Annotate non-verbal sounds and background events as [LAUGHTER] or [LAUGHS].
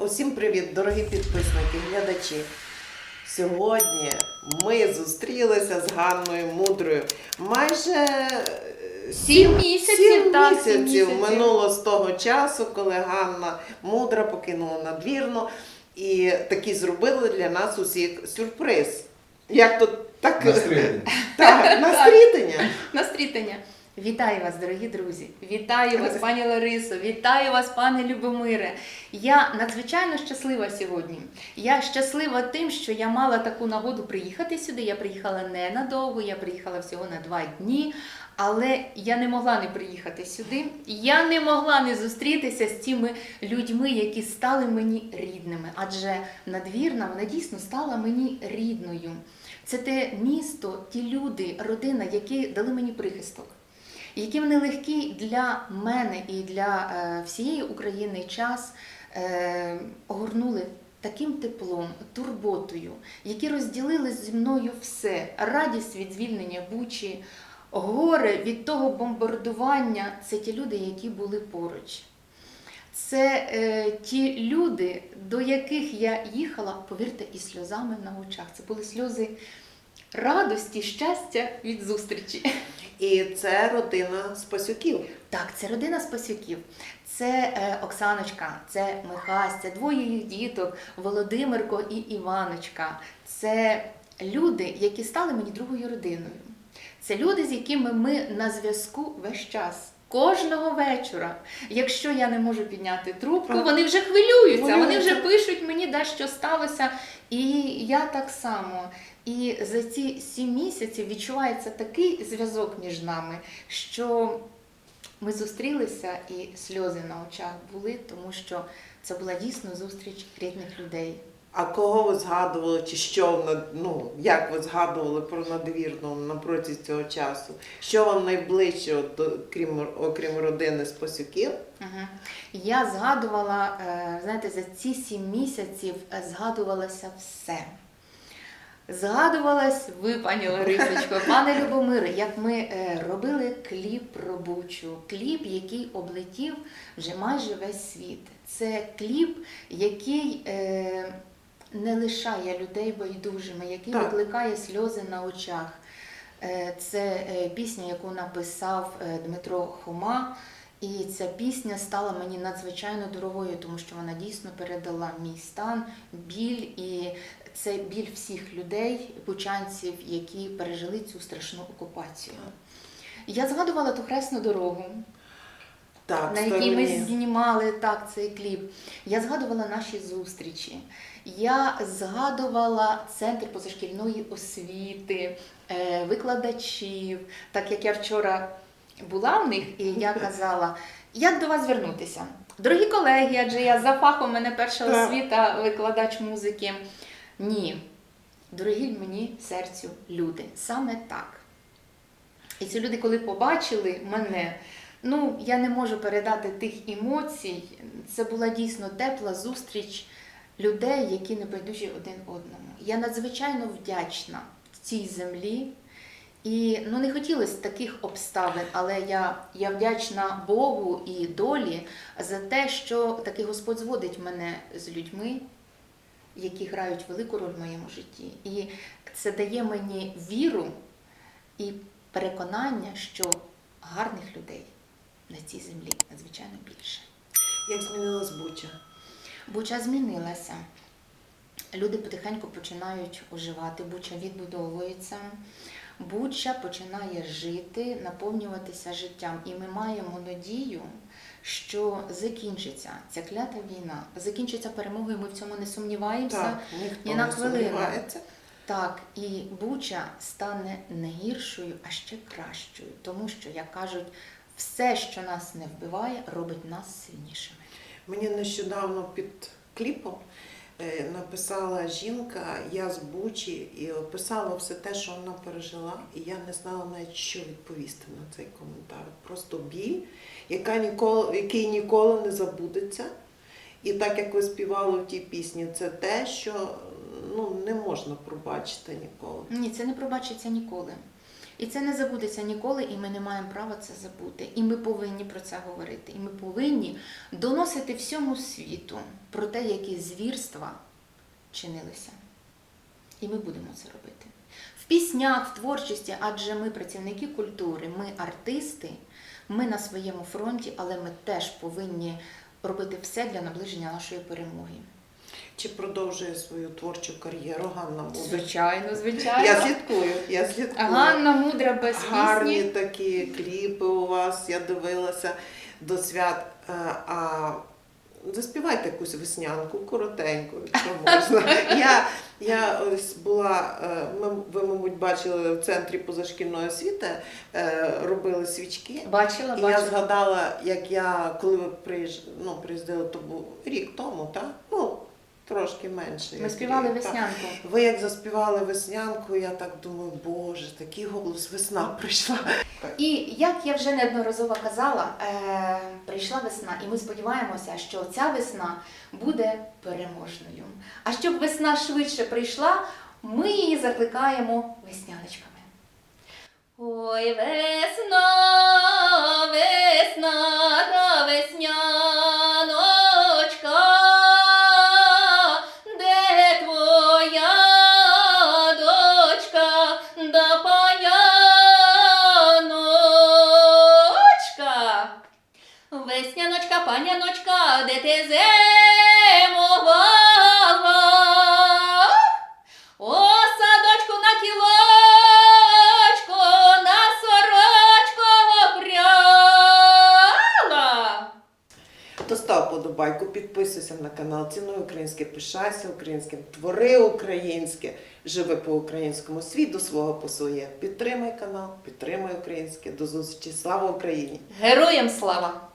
Усім привіт, дорогі підписники, глядачі. Сьогодні ми зустрілися з Ганною Мудрою. Майже е, Сім місяців, сім так, місяців сім місяців. минуло з того часу, коли Ганна Мудра покинула надвірну і таки зробили для нас усіх сюрприз. Як тут так, На стрільні. так, на стрітення. Вітаю вас, дорогі друзі! Вітаю вас, пані Ларисо! Вітаю вас, пане Любомире! Я надзвичайно щаслива сьогодні. Я щаслива тим, що я мала таку нагоду приїхати сюди. Я приїхала ненадовго, я приїхала всього на два дні. Але я не могла не приїхати сюди. Я не могла не зустрітися з цими людьми, які стали мені рідними. Адже надвірна вона дійсно стала мені рідною. Це те місто, ті люди, родина, які дали мені прихисток, які в нелегкий для мене і для е, всієї України час е, огорнули таким теплом, турботою, які розділили зі мною все: радість від звільнення Бучі, горе від того бомбардування. Це ті люди, які були поруч. Це е, ті люди, до яких я їхала, повірте, із сльозами на очах. Це були сльози радості, щастя від зустрічі. І це родина Спасюків. Так, це родина Спасюків, це е, Оксаночка, це Михась, це двоє їх діток, Володимирко і Іваночка. Це люди, які стали мені другою родиною. Це люди, з якими ми на зв'язку весь час. Кожного вечора, якщо я не можу підняти трубку, вони вже хвилюються, вони вже пишуть мені, де що сталося, і я так само. І за ці сім місяців відчувається такий зв'язок між нами, що ми зустрілися і сльози на очах були, тому що це була дійсно зустріч рідних людей. А кого ви згадували, чи що ну, як ви згадували про надвірну на протязі цього часу? Що вам найближче, от, крім, окрім родини Спасюків? Угу. Я згадувала, е, знаєте, за ці сім місяців е, згадувалося все. Згадувалась ви, пані Ларисочко, [LAUGHS] пане Любомире, як ми е, робили кліп про Бучу, кліп, який облетів вже майже весь світ. Це кліп, який е, не лишає людей байдужими, який Так. викликає сльози на очах. Е, Це е, пісня, яку написав е, Дмитро Хома. І ця пісня стала мені надзвичайно дорогою, тому що вона дійсно передала мій стан, біль, і це біль всіх людей, бучанців, які пережили цю страшну окупацію. Я згадувала ту хресну дорогу, Так, на якій ми знімали так цей кліп. Я згадувала наші зустрічі. Я згадувала центр позашкільної освіти, е, викладачів. Так як я вчора була в них, і я [LAUGHS] казала, як до вас звернутися? Дорогі колеги, адже я за фахом у мене перша освіта, викладач музики. Ні, дорогі мені серцю люди, саме так. І ці люди, коли побачили мене, ну я не можу передати тих емоцій. Це була дійсно тепла зустріч людей, які не байдужі один одному. Я надзвичайно вдячна цій землі. І ну не хотілося таких обставин, але я, я вдячна Богу і долі за те, що таки Господь зводить мене з людьми, які грають велику роль в моєму житті. І це дає мені віру і переконання, що гарних людей на цій землі надзвичайно більше. Як змінилась Буча? Буча змінилася. Люди потихеньку починають оживати, Буча відбудовується. Буча починає жити, наповнюватися життям. І ми маємо надію, що закінчиться ця клята війна, закінчиться перемогою. Ми в цьому не сумніваємося. Так, ніхто ні на хвилину. Так, і Буча стане не гіршою, а ще кращою, тому що, як кажуть, все, що нас не вбиває, робить нас сильнішими. Мені нещодавно під кліпом е, написала жінка, я з Бучі, і описала все те, що вона пережила, і я не знала навіть, що відповісти на цей коментар. Просто біль, яка ніколи, який ніколи не забудеться. І так як ви співали в тій пісні, це те, що ну, не можна пробачити ніколи. Ні, це не пробачиться ніколи. І це не забудеться ніколи, і ми не маємо права це забути. І ми повинні про це говорити. І ми повинні доносити всьому світу про те, які звірства чинилися. І ми будемо це робити. В піснях, в творчості, адже ми працівники культури, ми артисти, ми на своєму фронті, але ми теж повинні робити все для наближення нашої перемоги. Чи продовжує свою творчу кар'єру Ганна Мудра? Звичайно, звичайно. Я слідкую, я слідкую. Ганна мудра без Гарні пісні. такі кліпи у вас, я дивилася до свят. Е, А заспівайте якусь веснянку, коротеньку, якщо можна. [LAUGHS] Я, я ось була, е, ми, ви, мабуть, бачили в центрі позашкільної освіти, е, робили свічки. Бачила, І я згадала, як я, коли ви приїж... ну, приїздили, то був рік тому, так? Трошки менше. Ми співали так. веснянку. Ви як заспівали веснянку, я так думаю, боже, такий голос весна прийшла. І як я вже неодноразово казала, е, прийшла весна, і ми сподіваємося, що ця весна буде переможною. А щоб весна швидше прийшла, ми її закликаємо весняночками. Ой, весна, весна, та Паняночка, де ти зимувала? О, садочку на кілочко, на сорочку пряла. То став подобайку, підписуйся на канал, цінуй українське, пишайся українським, твори українське, живи по-українському, світ до свого по своє. Підтримай канал, підтримай українське. До зустрічі. Слава Україні! Героям слава!